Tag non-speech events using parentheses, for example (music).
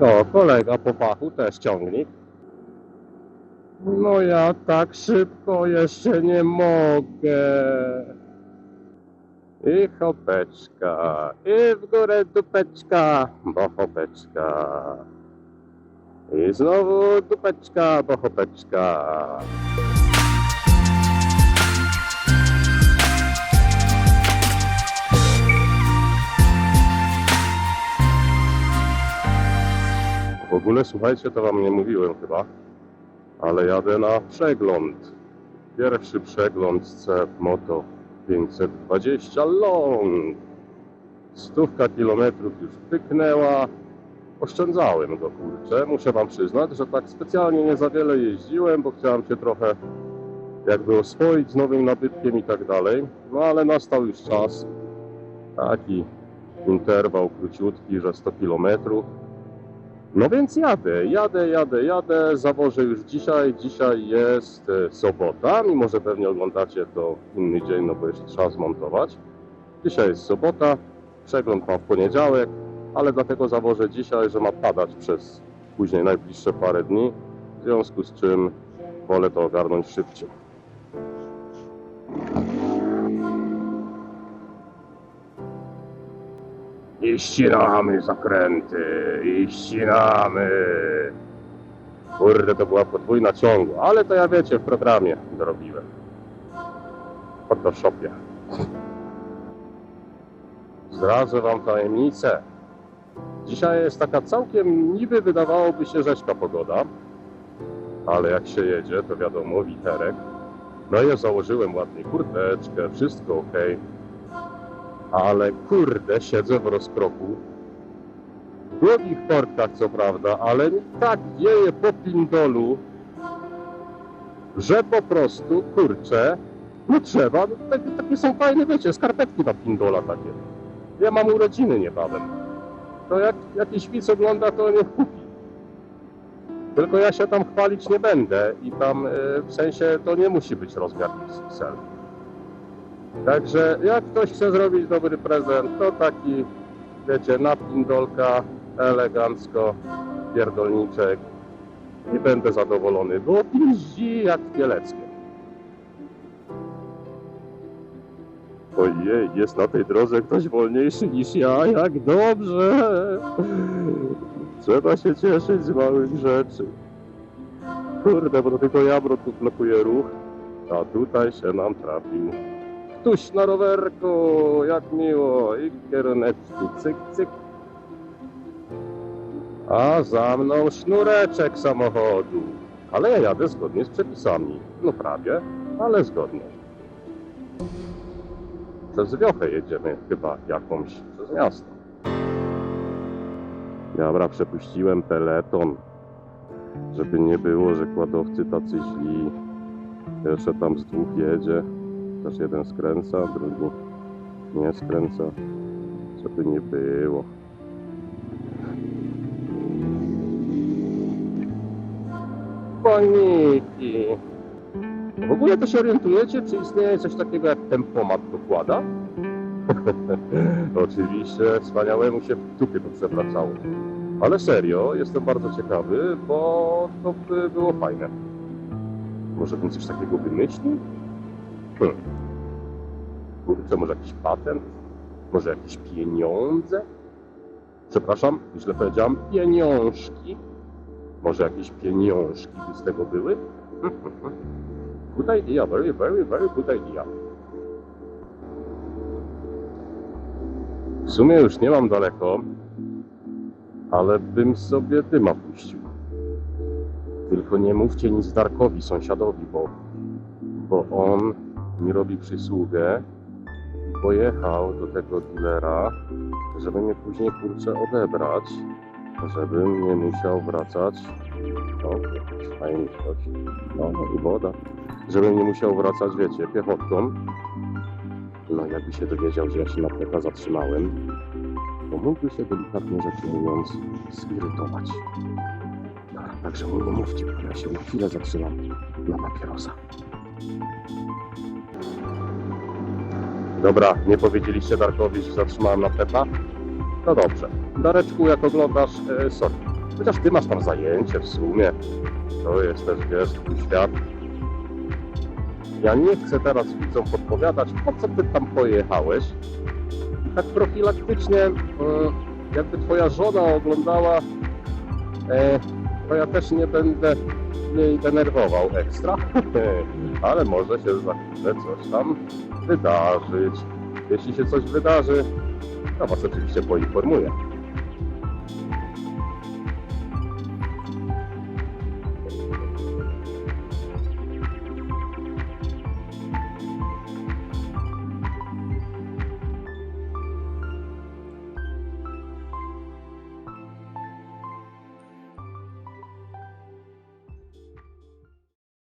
O, kolega po fachu też ciągnik. No ja tak szybko jeszcze nie mogę. I chopeczka, i w górę dupeczka, bo chopeczka. I znowu dupeczka, bo chopeczka. Ogóle słuchajcie, to wam nie mówiłem chyba, ale jadę na przegląd. Pierwszy przegląd CF Moto 520 long. Stówka kilometrów już pyknęła. Oszczędzałem go, kurczę. Muszę wam przyznać, że tak specjalnie nie za wiele jeździłem, bo chciałem się trochę jakby oswoić z nowym nabytkiem i tak dalej. No ale nastał już czas. Taki interwał króciutki, że 100 kilometrów. No więc jadę, jadę, jadę, jadę. Zawożę już dzisiaj. Dzisiaj jest e, sobota, mimo że pewnie oglądacie to inny dzień, no bo jeszcze trzeba zmontować. Dzisiaj jest sobota, przegląd mam w poniedziałek, ale dlatego zawożę dzisiaj, że ma padać przez później najbliższe parę dni, w związku z czym wolę to ogarnąć szybciej. I ścinamy zakręty, i ścinamy. Kurde, to była podwójna ciągła, ale to ja wiecie, w programie dorobiłem. W Photoshopie. Zdradzę wam tajemnicę. Dzisiaj jest taka całkiem niby wydawałoby się rzeźka pogoda, ale jak się jedzie, to wiadomo, witerek. No ja założyłem ładnie kurteczkę, wszystko ok. Ale kurde, siedzę w rozkroku. W długich portkach co prawda, ale tak wieje po pindolu, że po prostu, kurczę, no trzeba, no, takie, takie są fajne, wiecie, skarpetki na pindola takie. Ja mam urodziny niebawem. To jak jakiś widz ogląda, to nie kupi. Tylko ja się tam chwalić nie będę i tam e, w sensie to nie musi być rozmiar XXL. Także jak ktoś chce zrobić dobry prezent, to taki, wiecie, na elegancko, pierdolniczek i będę zadowolony, bo piździ jak kieleckie. Ojej, jest na tej drodze ktoś wolniejszy niż ja, jak dobrze! Trzeba się cieszyć z małych rzeczy. Kurde, bo tylko Jabro tu blokuje ruch, a tutaj się nam trafił. Tuś na rowerku, jak miło, i kieruneczki, cyk, cyk. A za mną sznureczek samochodu. Ale ja jadę zgodnie z przepisami. No prawie, ale zgodnie. Przez wiochę jedziemy chyba jakąś, przez miasto. Dobra, przepuściłem peleton, żeby nie było, że kładowcy tacy źli. Jeszcze tam z dwóch jedzie. Też jeden skręca, drugi nie skręca. Żeby nie było. Koniki. W ogóle to się orientujecie, czy istnieje coś takiego jak tempomat dokłada? (laughs) Oczywiście wspaniałemu się w dupie to przewracało. Ale serio, jestem bardzo ciekawy, bo to by było fajne. Może bym coś takiego wymyślił? Hmm. Może jakiś patent? Może jakieś pieniądze? Przepraszam, źle powiedziałam, pieniążki. Może jakieś pieniążki by z tego były? Good idea, very, very, very good idea. W sumie już nie mam daleko, ale bym sobie dyma puścił. Tylko nie mówcie nic Darkowi, sąsiadowi, bo, bo on mi robi przysługę i pojechał do tego dealera, żeby mnie później kurczę odebrać, żebym nie musiał wracać. O, jakiś fajny coś. No, no i woda. Żebym nie musiał wracać, wiecie, piechotką. No, jakby się dowiedział, że ja się na pleka zatrzymałem, to mógłby się delikatnie rzecz mówiąc zirytować. Dobra, także nie mówcie, bo ja się na chwilę zatrzymam na papierosa. Dobra, nie powiedzieliście Darkowi, że zatrzymałem na pepa? No dobrze. Dareczku, jak oglądasz, e, sorry. Chociaż ty masz tam zajęcie w sumie. To jest też, wiesz, twój świat. Ja nie chcę teraz widzom podpowiadać, po co ty tam pojechałeś. Tak profilaktycznie, mm, jakby twoja żona oglądała, e, to ja też nie będę jej denerwował ekstra, (laughs) ale może się za chwilę coś tam wydarzyć. Jeśli się coś wydarzy, to was oczywiście poinformuję.